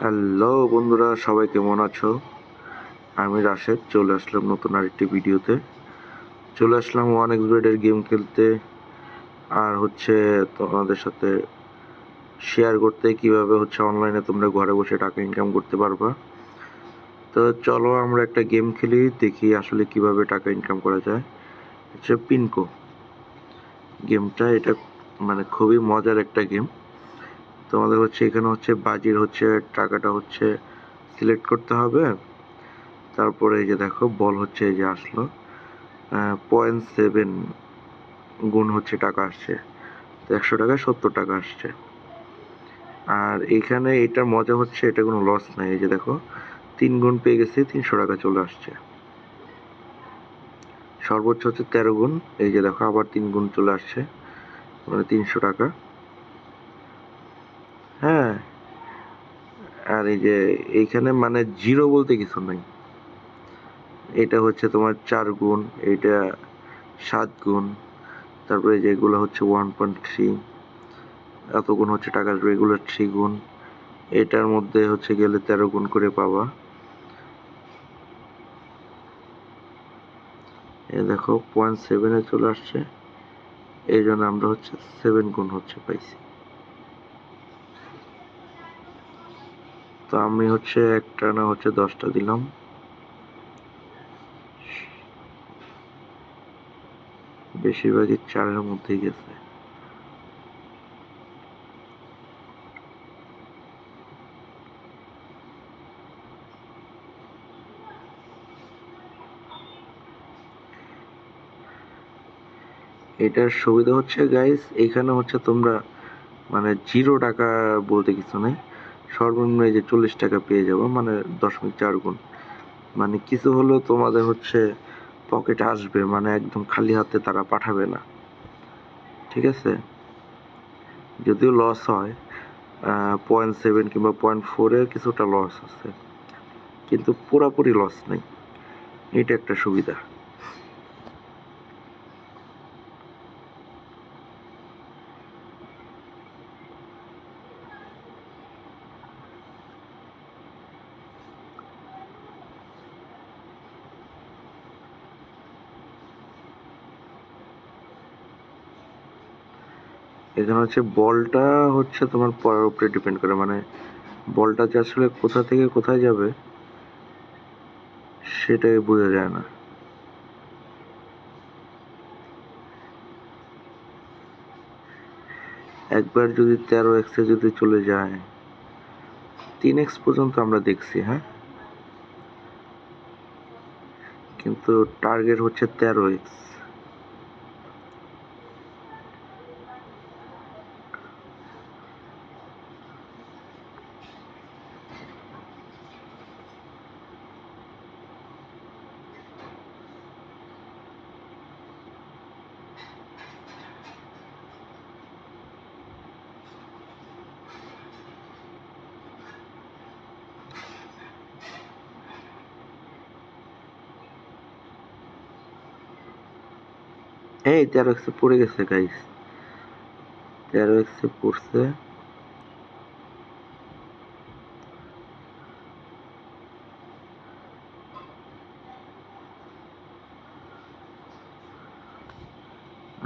Hello বন্ধুরা, সবাই কেমন আছো? আমি রাশেদ, চলে আসলাম নতুন আরেকটি ভিডিওতে। চলে আসলাম ওয়ান এক্স বেডের গেম খেলতে। আর হচ্ছে তোমাদের সাথে শেয়ার করতে কীভাবে হচ্ছে অনলাইনে তোমরা ঘরে বসে টাকা ইনকাম করতে পারবা। তো চলো আমরা একটা গেম খেলি, দেখি আসলে কীভাবে টাকা ইনকাম করা যায়। হচ্ছে পিনকো গেমটা এটা মানে খুবই মজার একটা গেম তোমাদের হচ্ছে এখানে হচ্ছে বাজির হচ্ছে টাকাটা হচ্ছে সিলেক্ট করতে হবে। তারপরে এই যে দেখো, বল হচ্ছে এই যে আসলো। পয়েন্ট সেভেন গুণ হচ্ছে টাকা আসছে। তো একশো টাকায় সত্তর টাকা আসছে। আর এখানে এটার মজা হচ্ছে, এটা কোনো লস নাই। এই যে দেখো, তিন গুণ পেয়ে গেছি, তিনশো টাকা চলে আসছে। সর্বোচ্চ হচ্ছে তেরো গুণ। এই যে দেখো, আবার তিন গুণ চলে আসছে। মানে তিনশো টাকা হ্যাঁ আর এই যে এইখানে মানে জিরো বলতে কিছু নাই। এটা হচ্ছে তোমার চার গুণ এটা সাত গুণ, তারপরে যেগুলো হচ্ছে ওয়ান পয়েন্ট থ্রি এত গুণ হচ্ছে টাকার রেগুলার থ্রি গুণ, এটার মধ্যে হচ্ছে গেলে তেরো গুণ করে পাবা। এ দেখো পয়েন্ট সেভেনে চলে আসছে, এই জন্য আমরা হচ্ছে সেভেন গুণ হচ্ছে পাইছি। তো আমি হচ্ছে একটা না হচ্ছে দশটা দিলাম। বেশিরভাগই চারের মধ্যেই গেছে। এটার সুবিধা হচ্ছে গাইস এখানে হচ্ছে তোমরা মানে জিরো টাকা বলতে কিছু নেই। সর্বনিম্ন এই যে চল্লিশ টাকা পেয়ে যাব মানে দশমিক চার গুণ। মানে কিছু হলেও তোমাদের হচ্ছে পকেটে আসবে মানে একদম খালি হাতে তারা পাঠাবে না। ঠিক আছে? যদিও লস হয় পয়েন্ট সেভেন কিংবা পয়েন্ট ফোরের কিছুটা লস আছে। কিন্তু পুরাপুরি লস নেই। এটা একটা সুবিধা। এখানে হচ্ছে বলটা হচ্ছে তোমার পরের উপরে ডিপেন্ড করে মানে বলটা যে আসলে কোথা থেকে কোথায় যাবে সেটাই বোঝা যায় না। একবার যদি তেরো এক্সে যদি চলে যায়, তিন এক্স পর্যন্ত আমরা দেখছি হ্যাঁ? কিন্তু টার্গেট হচ্ছে তেরো এক্স এই তেরো এক্সে পড়ে গেছে গাইস তেরো এক্সে পড়ছে।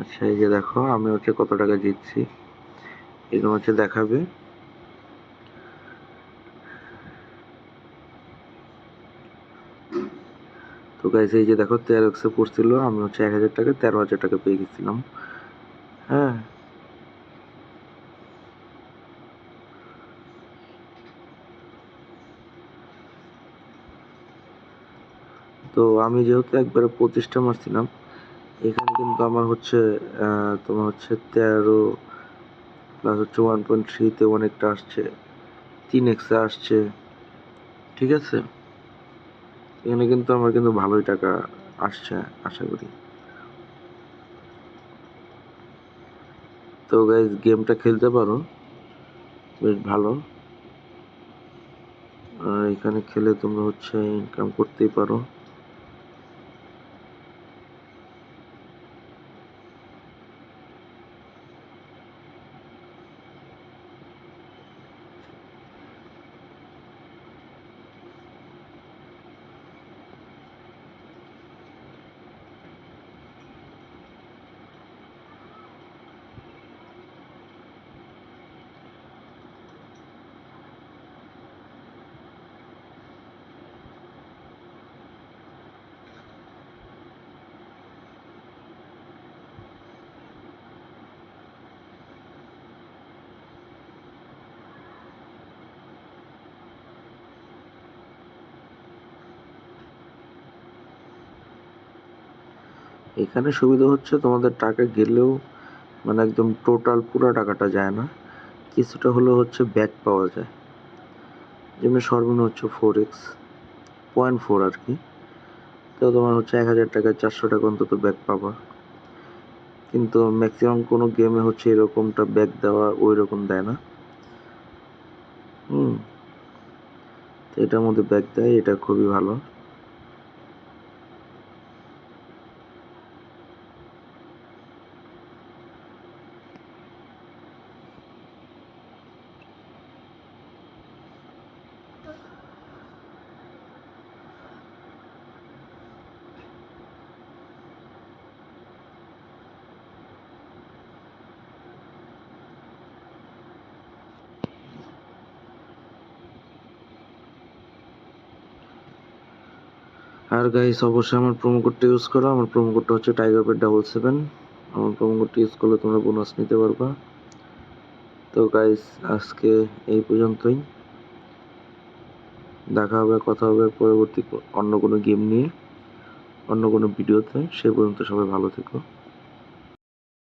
আচ্ছা এই যে দেখো, আমি হচ্ছে কত টাকা জিতছি। এগুলো হচ্ছে দেখাবে। তো গাইস এই যে দেখো তেরো এক্সে পড়ছিল, আমি হচ্ছে এক হাজার টাকা, তেরো হাজার টাকা পেয়ে গেছিলাম। হ্যাঁ। তো আমি যেহেতু একবারে পঁচিশটা মারছিলাম, এখানে কিন্তু আমার হচ্ছে তোমার হচ্ছে তেরো প্লাস হচ্ছে ওয়ান পয়েন্ট থ্রিতে অনেকটা আসছে, তিন এক্সে আসছে, ঠিক আছে? এখানে কিন্তু আমার কিন্তু ভালোই টাকা আসছে, আশা করি। তো গাইজ গেমটা খেলতে পারো। বেশ ভালো। আর এখানে খেলে তোমরা হচ্ছে ইনকাম করতেই পারো। এখানে সুবিধা হচ্ছে তোমাদের টাকা গেলেও মানে একদম টোটাল পুরো টাকাটা যায় না। কিছুটা হলেও হচ্ছে ব্যাক পাওয়া যায়। যেমনি সর্বনিম্ন হচ্ছে ফোর এক্স পয়েন্ট ফোর আর কি। তো তোমার হচ্ছে এক হাজার টাকায় চারশো টাকা অন্তত ব্যাক পাবা। কিন্তু ম্যাক্সিমাম কোনো গেমে হচ্ছে এরকমটা ব্যাক দেওয়া ওই রকম দেয় না। হুম এটার মধ্যে ব্যাক দেয়, এটা খুবই ভালো। আর গাইস অবশ্যই আমার প্রোমো কোডটা ইউজ করো। আমার প্রোমো কোডটা হচ্ছে টাইগার পেট ডাবল সেভেন আমার প্রোমো কোডটা ইউজ করলে তোমরা বোনাস নিতে পারবা। তো গাইস আজকে এই পর্যন্তই। দেখা হবে, কথা হবে পরবর্তী অন্য কোনো গেম নিয়ে, অন্য কোনো ভিডিওতে সে পর্যন্ত সবাই ভালো থেকো।